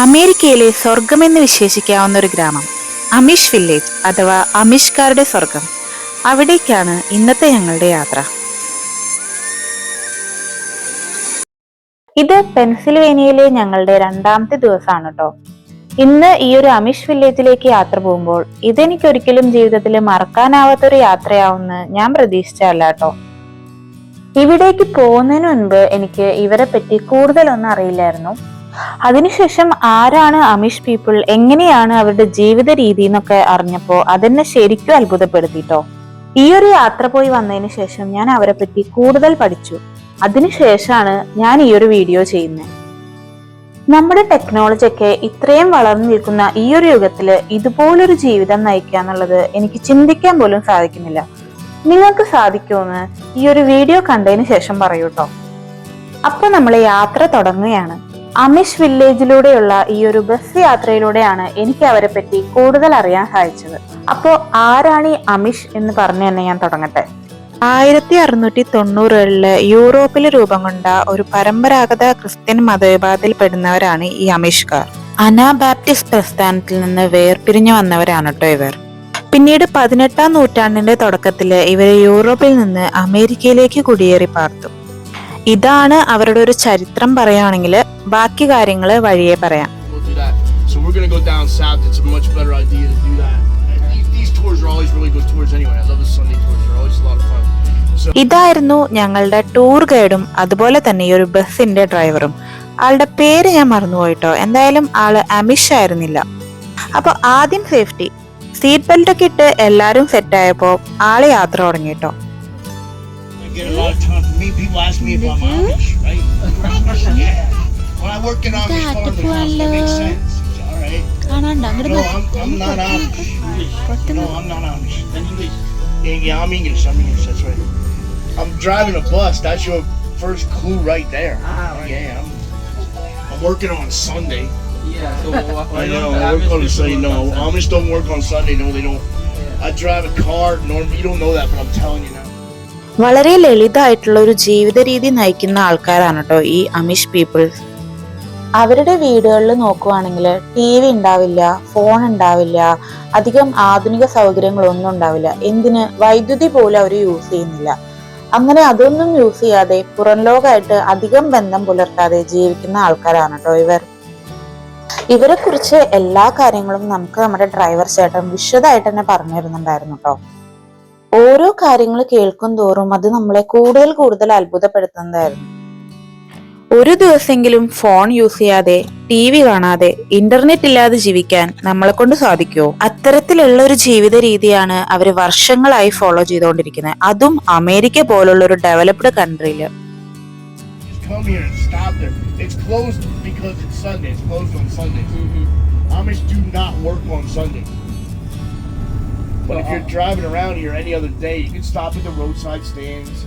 അമേരിക്കയിലെ സ്വർഗമെന്ന് വിശേഷിക്കാവുന്ന ഒരു ഗ്രാമം അമിഷ് വില്ലേജ് അഥവാ അമിഷ്കാരുടെ സ്വർഗം. അവിടേക്കാണ് ഇന്നത്തെ ഞങ്ങളുടെ യാത്ര. ഇത് പെൻസിൽവേനിയയിലെ ഞങ്ങളുടെ രണ്ടാമത്തെ ദിവസമാണ് കേട്ടോ. ഇന്ന് ഈ ഒരു അമിഷ് വില്ലേജിലേക്ക് യാത്ര പോകുമ്പോൾ ഇതെനിക്ക് ഒരിക്കലും ജീവിതത്തിൽ മറക്കാനാവാത്തൊരു യാത്രയാവുമെന്ന് ഞാൻ പ്രതീക്ഷിച്ചല്ല കേട്ടോ. ഇവിടേക്ക് പോകുന്നതിന് മുൻപ് എനിക്ക് ഇവരെ പറ്റി കൂടുതലൊന്നും അറിയില്ലായിരുന്നു. അതിനുശേഷം ആരാണ് അമിഷ് പീപ്പിൾ? എങ്ങനെയാണ് അവരുടെ ജീവിത രീതി എന്നൊക്കെ അറിഞ്ഞപ്പോ അതെന്നെ ശരിക്കും അത്ഭുതപ്പെടുത്തിട്ടോ. ഈ ഒരു യാത്ര പോയി വന്നതിന് ശേഷം ഞാൻ അവരെ പറ്റി കൂടുതൽ പഠിച്ചു. അതിനുശേഷമാണ് ഞാൻ ഈ ഒരു വീഡിയോ ചെയ്യുന്നത് നമ്മുടെ ടെക്നോളജി ഒക്കെ ഇത്രയും വളർന്നു നിൽക്കുന്ന ഈ ഒരു യുഗത്തിൽ ഇതുപോലൊരു ജീവിതം നയിക്കുക എന്നുള്ളത് എനിക്ക് ചിന്തിക്കാൻ പോലും സാധിക്കുന്നില്ല. നിങ്ങൾക്ക് സാധിക്കുമെന്ന് ഈ ഒരു വീഡിയോ കണ്ടതിന് ശേഷം പറയൂട്ടോ. അപ്പൊ നമ്മൾ യാത്ര തുടങ്ങുകയാണ്. അമിഷ് വില്ലേജിലൂടെയുള്ള ഈ ഒരു ബസ് യാത്രയിലൂടെയാണ് എനിക്ക് അവരെ പറ്റി കൂടുതൽ അറിയാൻ സാധിച്ചത്. അപ്പോ ആരാണ് ഈ അമിഷ് എന്ന് പറഞ്ഞു തന്നെ ഞാൻ തുടങ്ങട്ടെ. ആയിരത്തി അറുന്നൂറ്റി തൊണ്ണൂറുകളിൽ യൂറോപ്പിൽ രൂപം കൊണ്ട ഒരു പരമ്പരാഗത ക്രിസ്ത്യൻ മതവിഭാഗത്തിൽപ്പെടുന്നവരാണ് ഈ അമിഷ്കാർ. അനാബാപ്റ്റിസ്റ്റ് പ്രസ്ഥാനത്തിൽ നിന്ന് വേർപിരിഞ്ഞു വന്നവരാണ് കേട്ടോ ഇവർ. പിന്നീട് പതിനെട്ടാം നൂറ്റാണ്ടിന്റെ തുടക്കത്തിൽ ഇവരെ യൂറോപ്പിൽ നിന്ന് അമേരിക്കയിലേക്ക് കുടിയേറി പാർത്തു. ഇതാണ് അവരുടെ ഒരു ചരിത്രം പറയുകയാണെങ്കിൽ ബാക്കി കാര്യങ്ങൾ വഴിയെ പറയാം. ഇതായിരുന്നു ഞങ്ങളുടെ ടൂർ ഗൈഡും അതുപോലെ തന്നെ ഈ ഒരു ബസ്സിന്റെ ഡ്രൈവറും ആളുടെ പേര് ഞാൻ മറന്നുപോയിട്ടോ എന്തായാലും ആൾ അമിഷ് ആയിരുന്നില്ല. അപ്പൊ ആദ്യം സേഫ്റ്റി സീറ്റ് ബെൽറ്റ് ഒക്കെ ഇട്ട് എല്ലാരും സെറ്റ് ആയപ്പോ ആൾ യാത്ര തുടങ്ങി കേട്ടോ I get a lot of time from me. People ask me if I'm Amish, right? yeah. When I work in Amish farming house, that makes sense. It's all right. No, I'm, I'm not Amish. No, I'm not Amish. English. Yeah, yeah, I'm English. I'm English. That's right. I'm driving a bus. That's your first clue right there. Ah. Yeah, I'm, I'm working on Sunday. Yeah, so I know. I'm going to say No, Amish don't work on Sunday. No, they don't. I drive a car. Normally, you don't know that, but I'm telling you now. വളരെ ലളിതമായിട്ടുള്ള ഒരു ജീവിത രീതി നയിക്കുന്ന ആൾക്കാരാണ് കേട്ടോ ഈ Amish people's അവരുടെ വീടുകളിൽ നോക്കുവാണെങ്കിൽ ടി വി ഉണ്ടാവില്ല ഫോൺ ഉണ്ടാവില്ല അധികം ആധുനിക സൗകര്യങ്ങളൊന്നും ഉണ്ടാവില്ല. എന്തിന്? വൈദ്യുതി പോലും അവർ യൂസ് ചെയ്യുന്നില്ല. അങ്ങനെ അതൊന്നും യൂസ് ചെയ്യാതെ പുറം ലോകമായിട്ട് അധികം ബന്ധം പുലർത്താതെ ജീവിക്കുന്ന ആൾക്കാരാണ് കേട്ടോ ഇവർ. ഇവരെ കുറിച്ച് എല്ലാ കാര്യങ്ങളും നമുക്ക് നമ്മുടെ ഡ്രൈവർ ചേട്ടൻ വിശദമായിട്ട് തന്നെ പറഞ്ഞു തരുന്നുണ്ടായിരുന്നു കേട്ടോ. ഓരോ കാര്യങ്ങൾ കേൾക്കും തോറും അത് നമ്മളെ കൂടുതൽ കൂടുതൽ അത്ഭുതപ്പെടുത്തുന്നതായിരുന്നു. ഒരു ദിവസമെങ്കിലും ഫോൺ യൂസ് ചെയ്യാതെ ടി വി കാണാതെ ഇന്റർനെറ്റ് ഇല്ലാതെ ജീവിക്കാൻ നമ്മളെ കൊണ്ട് സാധിക്കുമോ അത്തരത്തിലുള്ള ഒരു ജീവിത രീതിയാണ് അവർ വർഷങ്ങളായി ഫോളോ ചെയ്തുകൊണ്ടിരിക്കുന്നത്. അതും അമേരിക്ക പോലുള്ള ഒരു ഡെവലപ്ഡ് കൺട്രിയിൽ Sunday. Amish do not work on Sunday. But if you're driving around here any other day, you can stop at the roadside stands.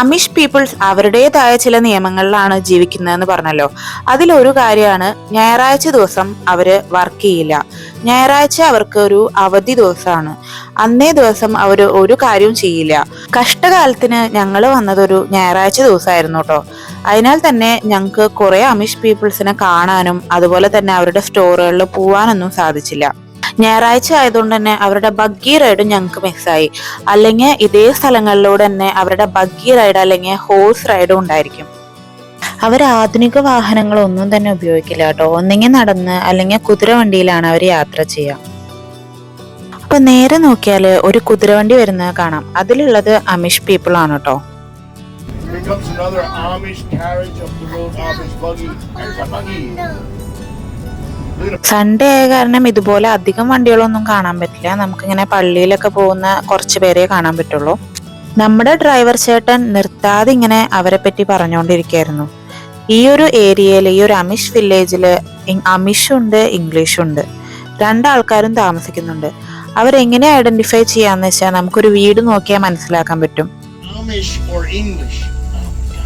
Amish peoples അവരുടേതായ ചില നിയമങ്ങളിലാണ് ജീവിക്കുന്നതെന്ന് പറഞ്ഞല്ലോ. അതിലൊരു കാര്യമാണ് ഞായറാഴ്ച ദിവസം അവർ വർക്ക് ചെയ്യില്ല. ഞായറാഴ്ച അവർക്ക് ഒരു അവധി ദിവസമാണ്. അന്നേ ദിവസം അവർ ഒരു കാര്യവും ചെയ്യില്ല. കഷ്ടകാലത്തിന് ഞങ്ങൾ വന്നതൊരു ഞായറാഴ്ച ദിവസമായിരുന്നു കേട്ടോ. അതിനാൽ തന്നെ ഞങ്ങൾക്ക് കുറെ അമിഷ് പീപ്പിൾസിനെ കാണാനും അതുപോലെ തന്നെ അവരുടെ സ്റ്റോറുകളിൽ പോവാനൊന്നും സാധിച്ചില്ല. ഞായറാഴ്ച ആയതുകൊണ്ട് തന്നെ അവരുടെ ബഗ്ഗി റൈഡും ഞങ്ങൾക്ക് മിസ്സായി അല്ലെങ്കിൽ ഇതേ സ്ഥലങ്ങളിലൂടെ തന്നെ അവരുടെ ബഗ്ഗി റൈഡ് അല്ലെങ്കിൽ ഹോഴ്സ് റൈഡും ഉണ്ടായിരിക്കും അവർ ആധുനിക വാഹനങ്ങളൊന്നും തന്നെ ഉപയോഗിക്കില്ല കേട്ടോ ഒന്നെങ്കിൽ നടന്ന് അല്ലെങ്കിൽ കുതിരവണ്ടിയിലാണ് അവർ യാത്ര ചെയ്യുക അപ്പൊ നേരെ നോക്കിയാൽ ഒരു കുതിരവണ്ടി വരുന്നത് കാണാം അതിലുള്ളത് അമിഷ് പീപ്പിൾ ആണ് കേട്ടോ Here comes another Amish carriage up the road. Amish buggy. There's a buggy. Sunday ആയ കാരണം ഇതുപോലെ അധികം വണ്ടികളൊന്നും കാണാൻ പറ്റില്ല നമുക്കിങ്ങനെ പള്ളിയിലൊക്കെ പോകുന്ന കുറച്ച് പേരെ കാണാൻ പറ്റുള്ളൂ നമ്മുടെ ഡ്രൈവർ ചേട്ടൻ നിർത്താതെ ഇങ്ങനെ അവരെ പറ്റി പറഞ്ഞുകൊണ്ടിരിക്കുകയായിരുന്നു ഈ ഒരു ഏരിയയിൽ ഈ ഒരു അമിഷ് വില്ലേജിൽ അമിഷ് ഉണ്ട് ഇംഗ്ലീഷ് ഉണ്ട് രണ്ടാൾക്കാരും താമസിക്കുന്നുണ്ട് അവരെങ്ങനെ ഐഡന്റിഫൈ ചെയ്യാന്ന് വെച്ചാൽ നമുക്കൊരു വീട് നോക്കിയാൽ മനസ്സിലാക്കാൻ പറ്റും Amish or English. Oh my.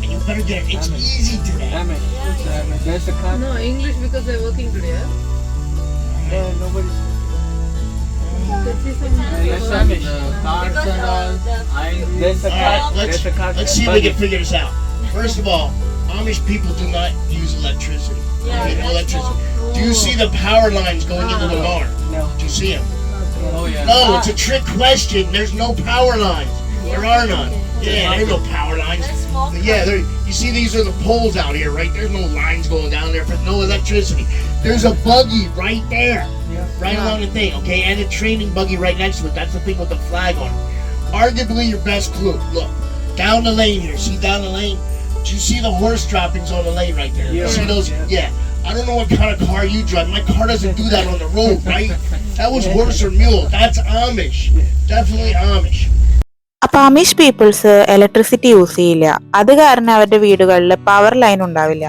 And you better get It's easy today. Amish. Amish. There's a car. No, English because they're working today. Huh? Yeah, nobody. Can see some. There's Amish. Uh, cars and all. I, there's a car. right, let's, there's a car. let's see if we can figure this out. First of all, Amish people do not use electricity. Yeah, Do you see the power lines going into the barn? No. Do you see them? Oh yeah. No, it's a trick question. There's no power lines. There are none. Yeah, there's no power lines. Yeah, there. You see, these are the poles out here, right? There's no lines going down there, for no electricity. There's a buggy right there, right along the thing, okay, and a training buggy right next to it. That's the thing with the flag on it. Arguably your best clue. Look, down the lane here. See down the lane? Do you see the horse droppings on the lane right there? Yeah. see those? Yeah. I don't know what kind of car you drive. My car doesn't do that on the road, right? That was horse or mule. That's Amish. Definitely Amish. Amish peoples electricity use ചെയ്യില്ല. അത് കാരണം അവരുടെ വീടുകളിൽ power line ഉണ്ടാവില്ല.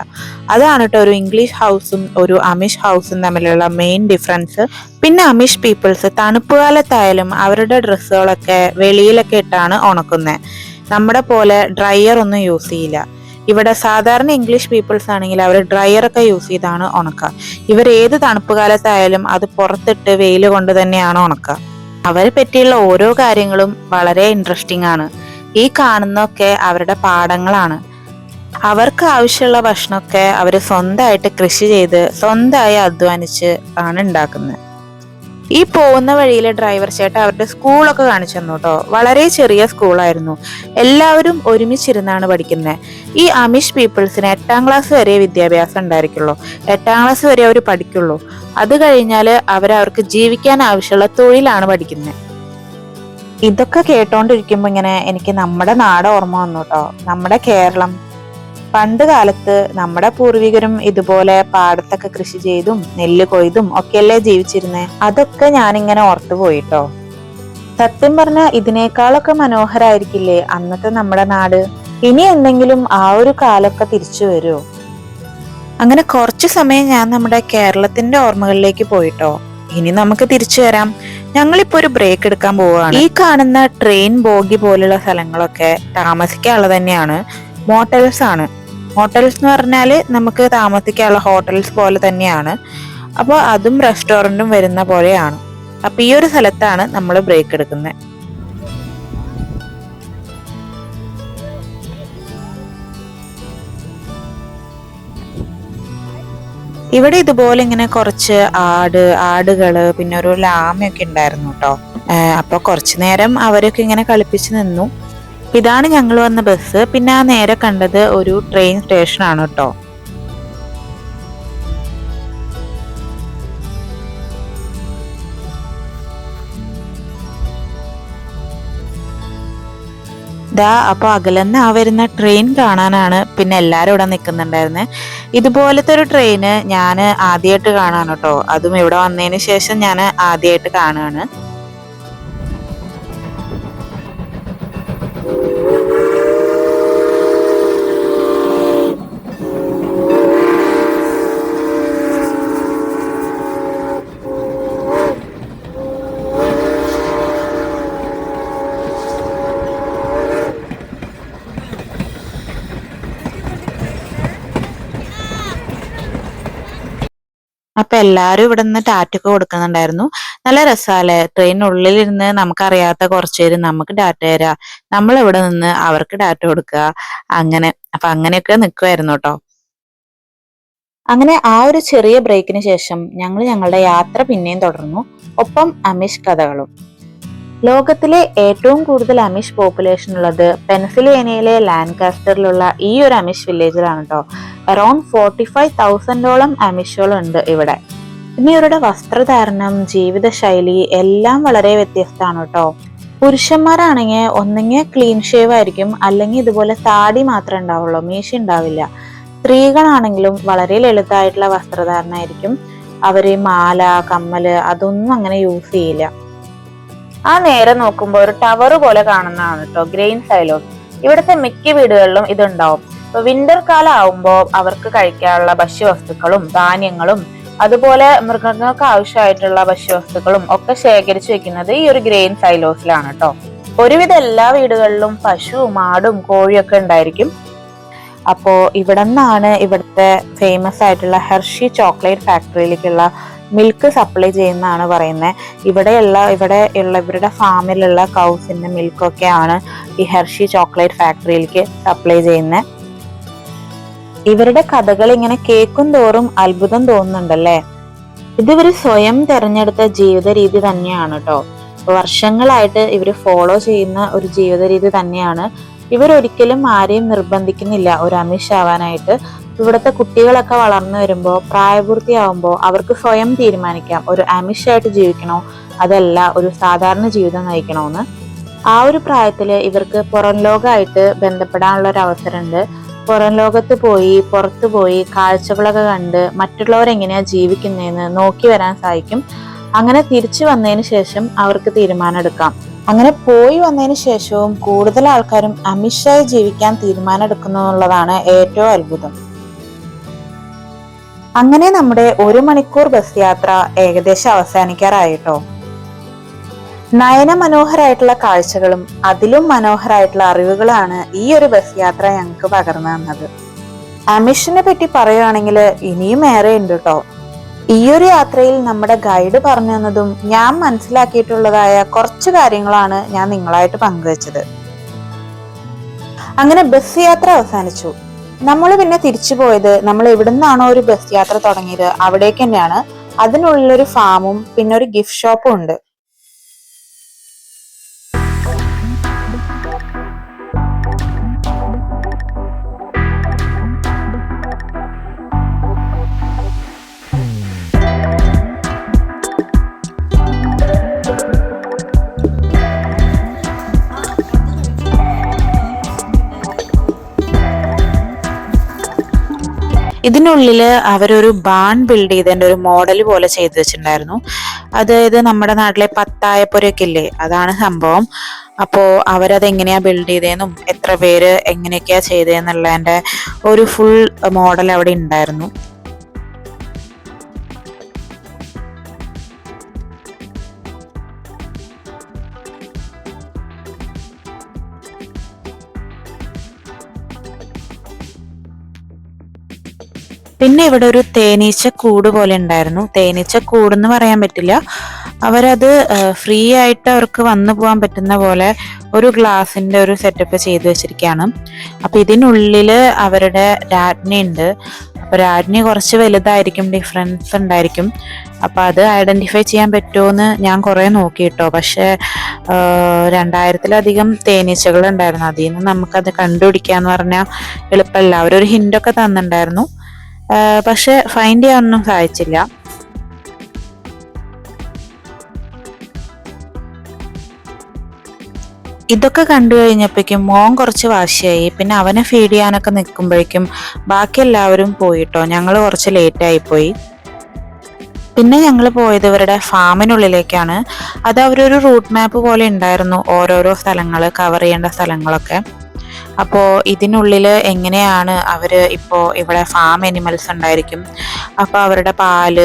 അതാണ് കേട്ടോ ഒരു English ഹൗസും ഒരു അമിഷ് ഹൗസും തമ്മിലുള്ള മെയിൻ ഡിഫറൻസ് പിന്നെ അമിഷ് പീപ്പിൾസ് തണുപ്പ് കാലത്തായാലും അവരുടെ ഡ്രസ്സുകളൊക്കെ വെളിയിലൊക്കെ ഇട്ടാണ് ഉണക്കുന്നത് നമ്മുടെ പോലെ ഡ്രയർ ഒന്നും യൂസ് ചെയ്യില്ല. ഇവിടെ സാധാരണ ഇംഗ്ലീഷ് പീപ്പിൾസ് ആണെങ്കിൽ അവർ ഡ്രയർ ഒക്കെ യൂസ് ചെയ്താണ് ഉണക്കുക ഇവർ ഏത് തണുപ്പ് കാലത്തായാലും അത് പുറത്തിട്ട് വെയിൽ കൊണ്ട് തന്നെയാണ് ഉണക്കുക അവരെ പറ്റിയുള്ള ഓരോ കാര്യങ്ങളും വളരെ ഇൻട്രസ്റ്റിംഗ് ആണ്. ഈ കാണുന്നൊക്കെ അവരുടെ പാടങ്ങളാണ് അവർക്ക് ആവശ്യമുള്ള ഭക്ഷണമൊക്കെ അവർ സ്വന്തമായിട്ട് കൃഷി ചെയ്ത് സ്വന്തമായി അധ്വാനിച്ച് ആണ് ഉണ്ടാക്കുന്നത്. ഈ പോകുന്ന വഴിയിലെ ഡ്രൈവർ ചേട്ടൻ അവരുടെ സ്കൂളൊക്കെ കാണിച്ചു തന്നു കേട്ടോ വളരെ ചെറിയ സ്കൂളായിരുന്നു എല്ലാവരും ഒരുമിച്ചിരുന്നാണ് പഠിക്കുന്നത് ഈ അമിഷ് പീപ്പിൾസിന് എട്ടാം ക്ലാസ് വരെ വിദ്യാഭ്യാസം ഉണ്ടായിരിക്കുള്ളൂ. എട്ടാം ക്ലാസ് വരെ അവർ പഠിക്കുള്ളൂ. അത് കഴിഞ്ഞാൽ അവരവർക്ക് ജീവിക്കാൻ ആവശ്യമുള്ള തൊഴിലാണ് പഠിക്കുന്നത് ഇതൊക്കെ കേട്ടോണ്ടിരിക്കുമ്പോ ഇങ്ങനെ എനിക്ക് നമ്മുടെ നാട് ഓർമ്മ വന്നു കേട്ടോ നമ്മുടെ കേരളം. പണ്ട് കാലത്ത് നമ്മുടെ പൂർവികരും ഇതുപോലെ പാടത്തൊക്കെ കൃഷി ചെയ്തും നെല്ല് കൊയ്തും ഒക്കെയല്ലേ ജീവിച്ചിരുന്നേ? അതൊക്കെ ഞാനിങ്ങനെ ഓർത്തു പോയിട്ടോ. സത്യം പറഞ്ഞ ഇതിനേക്കാളൊക്കെ മനോഹരായിരിക്കില്ലേ അന്നത്തെ നമ്മുടെ നാട്? ഇനി എന്തെങ്കിലും ആ ഒരു കാലൊക്കെ തിരിച്ചു വരുമോ അങ്ങനെ കുറച്ചു സമയം ഞാൻ നമ്മുടെ കേരളത്തിന്റെ ഓർമ്മകളിലേക്ക് പോയിട്ടോ. ഇനി നമുക്ക് തിരിച്ചു വരാം. ഞങ്ങളിപ്പോ ഒരു ബ്രേക്ക് എടുക്കാൻ പോവുകയാണ്. ഈ കാണുന്ന ട്രെയിൻ ബോഗി പോലുള്ള സ്ഥലങ്ങളൊക്കെ താമസിക്കാനുള്ളത് തന്നെയാണ്. മോട്ടൽസ് ആണ്. ഹോട്ടൽസ് എന്ന് പറഞ്ഞാൽ നമുക്ക് താമസിക്കാനുള്ള ഹോട്ടൽസ് പോലെ തന്നെയാണ്. അപ്പോൾ അതും റെസ്റ്റോറന്റും വരുന്ന പോലെയാണ്. അപ്പോൾ ഈ ഒരു സ്ഥലത്താണ് നമ്മൾ ബ്രേക്ക് എടുക്കുന്നത് ഇവിടെ ഇതുപോലെ ഇങ്ങനെ കുറച്ച് ആട് ആടുകൾ പിന്നെ ഒരു ലാമയൊക്കെ ഉണ്ടായിരുന്നു കേട്ടോ അപ്പോൾ കുറച്ചു നേരം അവരൊക്കെ ഇങ്ങനെ കളിപ്പിച്ച് നിന്നു. ഇതാണ് ഞങ്ങൾ വന്ന ബസ് പിന്നെ ആ നേരെ കണ്ടത് ഒരു ട്രെയിൻ സ്റ്റേഷൻ ആണ് കേട്ടോ ദാ അപ്പൊ അകലെന്ന് ആ വരുന്ന ട്രെയിൻ കാണാനാണ് പിന്നെ എല്ലാരും ഇവിടെ നിൽക്കുന്നുണ്ടായിരുന്നത് ഇതുപോലത്തെ ഒരു ട്രെയിന് ഞാൻ ആദ്യമായിട്ട് കാണാൻ കേട്ടോ അതും ഇവിടെ വന്നതിന് ശേഷം ഞാൻ ആദ്യമായിട്ട് കാണുകയാണ് അപ്പൊ എല്ലാരും ഇവിടെ നിന്ന് ടാറ്റൊക്കെ കൊടുക്കുന്നുണ്ടായിരുന്നു. നല്ല രസാല്ലേ? ട്രെയിനുള്ളിലിരുന്ന് നമുക്കറിയാത്ത കുറച്ച് പേര് നമുക്ക് ഡാറ്റ തരാ. നമ്മൾ ഇവിടെ നിന്ന് അവർക്ക് ഡാറ്റ കൊടുക്കുക. അങ്ങനെ. അപ്പൊ അങ്ങനെയൊക്കെ നിൽക്കുമായിരുന്നു കേട്ടോ. അങ്ങനെ ആ ഒരു ചെറിയ ബ്രേക്കിന് ശേഷം ഞങ്ങൾ ഞങ്ങളുടെ യാത്ര പിന്നെയും തുടർന്നു. ഒപ്പം അമിഷ് കഥകളും. ലോകത്തിലെ ഏറ്റവും കൂടുതൽ അമിഷ് പോപ്പുലേഷൻ ഉള്ളത് പെൻസിലേനിയയിലെ ലാൻകാസ്റ്ററിലുള്ള ഈ ഒരു അമിഷ് വില്ലേജിലാണ് കേട്ടോ. അറൌണ്ട് ഫോർട്ടി ഫൈവ് തൗസൻഡോളം അമിഷുകളുണ്ട് ഇവിടെ. പിന്നെ ഇവരുടെ വസ്ത്രധാരണം ജീവിതശൈലി എല്ലാം വളരെ വ്യത്യസ്തമാണ് കേട്ടോ. പുരുഷന്മാരാണെങ്കിൽ ഒന്നെങ്കിൽ ക്ലീൻ ഷേവ് ആയിരിക്കും അല്ലെങ്കിൽ ഇതുപോലെ താടി മാത്രമേ ഉണ്ടാവുള്ളൂ മീശ ഉണ്ടാവില്ല. സ്ത്രീകളാണെങ്കിലും വളരെ ലളിതമായിട്ടുള്ള വസ്ത്രധാരണ ആയിരിക്കും അവർ മാല കമ്മൽ അതൊന്നും അങ്ങനെ യൂസ് ചെയ്യില്ല. ആ നേരെ നോക്കുമ്പോൾ ഒരു ടവർ പോലെ കാണുന്നതാണ് കേട്ടോ ഗ്രെയിൻ സൈലോ ഇവിടുത്തെ മിക്ക വീടുകളിലും ഇതുണ്ടാവും. ഇപ്പൊ വിന്റർ കാലം ആവുമ്പോൾ അവർക്ക് കഴിക്കാനുള്ള ഭക്ഷ്യവസ്തുക്കളും ധാന്യങ്ങളും അതുപോലെ മൃഗങ്ങൾക്ക് ആവശ്യമായിട്ടുള്ള ഭക്ഷ്യവസ്തുക്കളും ഒക്കെ ശേഖരിച്ചു വെക്കുന്നത് ഈ ഒരു ഗ്രെയിൻ സൈലോസിലാണ് കേട്ടോ ഒരുവിധ എല്ലാ വീടുകളിലും പശു ആടും കോഴിയൊക്കെ ഉണ്ടായിരിക്കും. അപ്പോ ഇവിടെ നിന്നാണ് ഇവിടുത്തെ ഫേമസ് ആയിട്ടുള്ള ഹെർഷി ചോക്ലേറ്റ് ഫാക്ടറിയിലേക്കുള്ള മിൽക്ക് സപ്ലൈ ചെയ്യുന്നതാണ് പറയുന്നത് ഇവിടെയുള്ള ഇവിടെ ഉള്ള ഇവരുടെ ഫാമിലുള്ള കൗസിന്റെ മിൽക്കൊക്കെയാണ് ഈ ഹെർഷി ചോക്ലേറ്റ് ഫാക്ടറിയിലേക്ക് സപ്ലൈ ചെയ്യുന്നത് ഇവരുടെ കഥകൾ ഇങ്ങനെ കേൾക്കും തോറും അത്ഭുതം തോന്നുന്നുണ്ടല്ലേ? ഇതിവർ സ്വയം തെരഞ്ഞെടുത്ത ജീവിത രീതി തന്നെയാണ് കേട്ടോ. വർഷങ്ങളായിട്ട് ഇവർ ഫോളോ ചെയ്യുന്ന ഒരു ജീവിത രീതി തന്നെയാണ്. ഇവരൊരിക്കലും ആരെയും നിർബന്ധിക്കുന്നില്ല. ഒരു അമിഷ് ആവാനായിട്ട് ഇവിടുത്തെ കുട്ടികളൊക്കെ വളർന്നു വരുമ്പോൾ പ്രായപൂർത്തിയാവുമ്പോൾ അവർക്ക് സ്വയം തീരുമാനിക്കാം. ഒരു അമിഷായിട്ട് ജീവിക്കണോ? അതല്ല ഒരു സാധാരണ ജീവിതം നയിക്കണോന്ന്. ആ ഒരു പ്രായത്തിൽ ഇവർക്ക് പുറം ലോകമായിട്ട് ബന്ധപ്പെടാനുള്ള ഒരു അവസരമുണ്ട് പുറം ലോകത്ത് പോയി പുറത്തു പോയി കാഴ്ചകളൊക്കെ കണ്ട് മറ്റുള്ളവർ എങ്ങനെയാ ജീവിക്കുന്നതെന്ന് നോക്കി വരാൻ സാധിക്കും. അങ്ങനെ തിരിച്ചു വന്നതിന് ശേഷം അവർക്ക് തീരുമാനം എടുക്കാം. അങ്ങനെ പോയി വന്നതിന് ശേഷവും കൂടുതൽ ആൾക്കാരും അമിഷായി ജീവിക്കാൻ തീരുമാനം എടുക്കുന്നു എന്നുള്ളതാണ് ഏറ്റവും അത്ഭുതം. അങ്ങനെ നമ്മുടെ ഒരു മണിക്കൂർ ബസ് യാത്ര ഏകദേശം അവസാനിക്കാറായിട്ടോ നയന മനോഹരായിട്ടുള്ള കാഴ്ചകളും അതിലും മനോഹരായിട്ടുള്ള അറിവുകളാണ് ഈ ഒരു ബസ് യാത്ര ഞങ്ങൾക്ക് പകർന്നു തന്നത്. അമിഷനെ പറ്റി പറയുകയാണെങ്കിൽ ഇനിയും ഏറെ ഉണ്ട് കേട്ടോ ഈ ഒരു യാത്രയിൽ നമ്മുടെ ഗൈഡ് പറഞ്ഞു തന്നതും ഞാൻ മനസ്സിലാക്കിയിട്ടുള്ളതായ കുറച്ച് കാര്യങ്ങളാണ് ഞാൻ നിങ്ങളായിട്ട് പങ്കുവച്ചത്. അങ്ങനെ ബസ് യാത്ര അവസാനിച്ചു. നമ്മൾ പിന്നെ തിരിച്ചു പോയത് നമ്മൾ എവിടുന്നാണോ ഒരു ബസ് യാത്ര തുടങ്ങിയത് അവിടേക്ക് തന്നെയാണ്. അതിനുള്ളിലൊരു ഫാമും പിന്നെ ഒരു ഗിഫ്റ്റ് ഷോപ്പും ഉണ്ട്. ഇതിനുള്ളിൽ അവരൊരു ബാൺ ബിൽഡ് ചെയ്തതിന്റെ ഒരു മോഡൽ പോലെ ചെയ്തു വെച്ചിട്ടുണ്ടായിരുന്നു. അതായത് നമ്മുടെ നാട്ടിലെ പത്തായപ്പുരയൊക്കെ ഇല്ലേ അതാണ് സംഭവം. അപ്പോൾ അവരത് എങ്ങനെയാ ബിൽഡ് ചെയ്തതെന്നും എത്ര പേര് എങ്ങനെയൊക്കെയാണ് ചെയ്തതെന്നുള്ളതിന്റെ ഒരു ഫുൾ മോഡൽ അവിടെ ഉണ്ടായിരുന്നു. പിന്നെ ഇവിടെ ഒരു തേനീച്ച കൂട് പോലെ ഉണ്ടായിരുന്നു. തേനീച്ച കൂടെന്ന് പറയാൻ പറ്റില്ല. അവരത് ഫ്രീ ആയിട്ട് അവർക്ക് വന്നു പോകാൻ പറ്റുന്ന പോലെ ഒരു ഗ്ലാസിന്റെ ഒരു സെറ്റപ്പ് ചെയ്ത് വെച്ചിരിക്കുകയാണ്. അപ്പൊ ഇതിനുള്ളിൽ അവരുടെ രാജ്ഞി ഉണ്ട്. അപ്പൊ രാജ്ഞി കുറച്ച് വലുതായിരിക്കും ഡിഫറൻസ് ഉണ്ടായിരിക്കും. അപ്പൊ അത് ഐഡന്റിഫൈ ചെയ്യാൻ പറ്റുമോന്ന് ഞാൻ കുറെ നോക്കി കേട്ടോ. പക്ഷെ രണ്ടായിരത്തിലധികം തേനീച്ചകൾ ഉണ്ടായിരുന്നു അതിൽ നിന്ന് നമുക്കത് കണ്ടുപിടിക്കാന്ന് പറഞ്ഞാൽ എളുപ്പമല്ല. അവരൊരു ഹിൻഡൊക്കെ തന്നിട്ടുണ്ടായിരുന്നു. പക്ഷെ ഫൈൻഡ് ചെയ്യാനൊന്നും സാധിച്ചില്ല. ഇതൊക്കെ കണ്ടു കഴിഞ്ഞപ്പോഴേക്കും മോൻ കുറച്ച് വാശിയായി. പിന്നെ അവനെ ഫീഡ് ചെയ്യാനൊക്കെ നിൽക്കുമ്പോഴേക്കും ബാക്കി എല്ലാവരും പോയിട്ടോ. ഞങ്ങൾ കുറച്ച് ലേറ്റായി പോയി. പിന്നെ ഞങ്ങൾ പോയത് ഇവരുടെ ഫാമിനുള്ളിലേക്കാണ്. അത് അവരൊരു റൂട്ട് മാപ്പ് പോലെ ഉണ്ടായിരുന്നു. ഓരോരോ സ്ഥലങ്ങൾ കവർ ചെയ്യേണ്ട സ്ഥലങ്ങളൊക്കെ. അപ്പോൾ ഇതിനുള്ളിൽ എങ്ങനെയാണ് അവർ ഇപ്പോൾ ഇവിടെ ഫാം അനിമൽസ് ഉണ്ടായിരിക്കും? അപ്പോൾ അവരുടെ പാൽ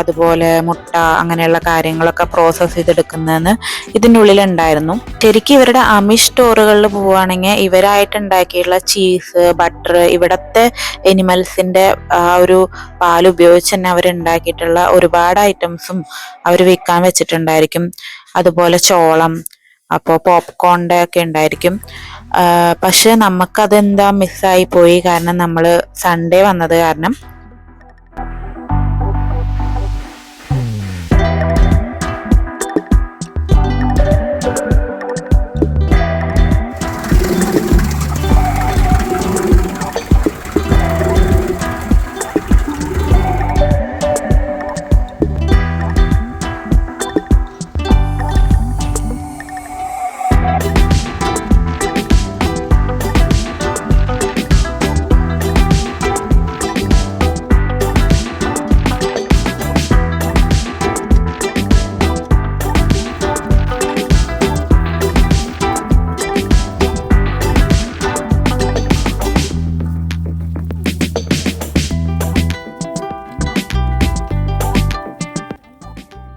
അതുപോലെ മുട്ട അങ്ങനെയുള്ള കാര്യങ്ങളൊക്കെ പ്രോസസ്സ് ചെയ്തെടുക്കുന്നതെന്ന് ഇതിന്റെ ഉള്ളിൽ ഉണ്ടായിരുന്നു. ശരിക്കും ഇവരുടെ അമിഷ് സ്റ്റോറുകളിൽ പോവുകയാണെങ്കിൽ ഇവരായിട്ട് ഉണ്ടാക്കിയുള്ള ചീസ് ബട്ടർ ഇവിടത്തെ എനിമൽസിന്റെ ആ ഒരു പാൽ ഉപയോഗിച്ച് തന്നെ അവർ ഉണ്ടാക്കിയിട്ടുള്ള ഒരുപാട് ഐറ്റംസും അവർ വിൽക്കാൻ വെച്ചിട്ടുണ്ടായിരിക്കും. അതുപോലെ ചോളം അപ്പോൾ പോപ്കോണിന്റെ ഒക്കെ ഉണ്ടായിരിക്കും. പക്ഷെ നമുക്കതെന്താ മിസ്സായി പോയി? കാരണം നമ്മൾ സൺഡേ വന്നത് കാരണം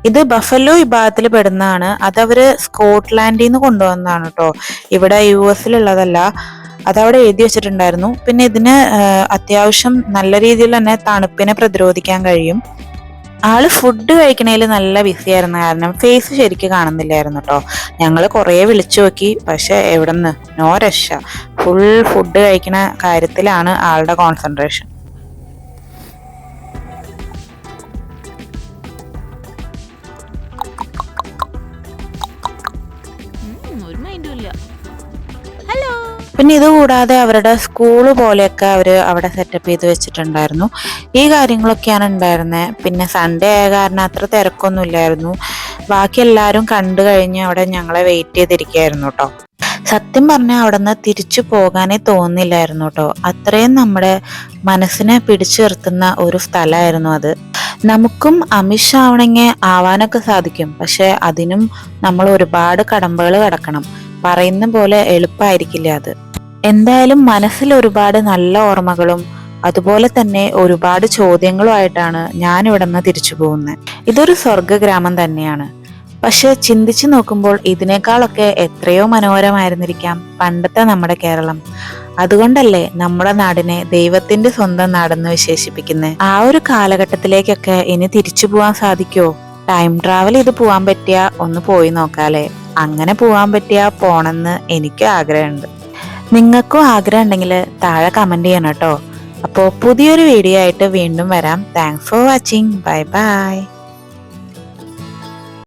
ഇത് ബഫലോ വിഭാഗത്തിൽ പെടുന്നതാണ്. അത് അവർ സ്കോട്ട്ലാൻഡിൽ നിന്ന് കൊണ്ടുവന്നതാണ് കേട്ടോ ഇവിടെ യു എസിലുള്ളതല്ല അതവിടെ എഴുതി വെച്ചിട്ടുണ്ടായിരുന്നു. പിന്നെ ഇതിന് അത്യാവശ്യം നല്ല രീതിയിൽ തന്നെ തണുപ്പിനെ പ്രതിരോധിക്കാൻ കഴിയും. ആൾ ഫുഡ് കഴിക്കണേൽ നല്ല ബിസി ആയിരുന്ന. കാരണം ഫേസ് ശരിക്കും കാണുന്നില്ലായിരുന്നു കേട്ടോ ഞങ്ങൾ കുറേ വിളിച്ചു നോക്കി. പക്ഷെ എവിടെ നിന്ന് നോ രക്ഷ. ഫുൾ ഫുഡ് കഴിക്കണ കാര്യത്തിലാണ് ആളുടെ കോൺസെൻട്രേഷൻ പിന്നെ ഇതുകൂടാതെ അവരുടെ സ്കൂൾ പോലെയൊക്കെ അവർ അവിടെ സെറ്റപ്പ് ചെയ്ത് വെച്ചിട്ടുണ്ടായിരുന്നു. ഈ കാര്യങ്ങളൊക്കെയാണ് ഉണ്ടായിരുന്നത് പിന്നെ സൺഡേ ആയ കാരണം അത്ര തിരക്കൊന്നും ഇല്ലായിരുന്നു. ബാക്കി എല്ലാവരും കണ്ടു കഴിഞ്ഞ് അവിടെ ഞങ്ങളെ വെയിറ്റ് ചെയ്തിരിക്കുകയായിരുന്നു കേട്ടോ സത്യം പറഞ്ഞാൽ അവിടെ നിന്ന് തിരിച്ചു പോകാനേ തോന്നില്ലായിരുന്നു കേട്ടോ അത്രയും നമ്മുടെ മനസ്സിനെ പിടിച്ചു നിർത്തുന്ന ഒരു സ്ഥലമായിരുന്നു അത്. നമുക്കും അമിഷ് ആവണെങ്കിൽ ആവാനൊക്കെ സാധിക്കും. പക്ഷെ അതിനും നമ്മൾ ഒരുപാട് കടമ്പകൾ കടക്കണം. പറയുന്ന പോലെ എളുപ്പമായിരിക്കില്ല അത്. എന്തായാലും മനസ്സിൽ ഒരുപാട് നല്ല ഓർമ്മകളും അതുപോലെ തന്നെ ഒരുപാട് ചോദ്യങ്ങളുമായിട്ടാണ് ഞാൻ ഇവിടെ നിന്ന് തിരിച്ചു പോകുന്നത് ഇതൊരു സ്വർഗഗ്രാമം തന്നെയാണ്. പക്ഷെ ചിന്തിച്ചു നോക്കുമ്പോൾ ഇതിനേക്കാളൊക്കെ എത്രയോ മനോഹരമായിരുന്നിരിക്കാം പണ്ടത്തെ നമ്മുടെ കേരളം. അതുകൊണ്ടല്ലേ നമ്മുടെ നാടിനെ ദൈവത്തിന്റെ സ്വന്തം നാടെന്ന് വിശേഷിപ്പിക്കുന്നത് ആ ഒരു കാലഘട്ടത്തിലേക്കൊക്കെ ഇനി തിരിച്ചു പോകാൻ സാധിക്കുമോ ടൈം ട്രാവൽ ചെയ്ത് പോവാൻ പറ്റിയ ഒന്ന് പോയി നോക്കാല്ലേ അങ്ങനെ പോവാൻ പറ്റിയ പോണെന്ന് എനിക്കും ആഗ്രഹമുണ്ട്. നിങ്ങൾക്കും ആഗ്രഹം ഉണ്ടെങ്കിൽ താഴെ കമന്റ് ചെയ്യണം കേട്ടോ. അപ്പോൾ പുതിയൊരു വീഡിയോ ആയിട്ട് വീണ്ടും വരാം. Thanks for watching bye bye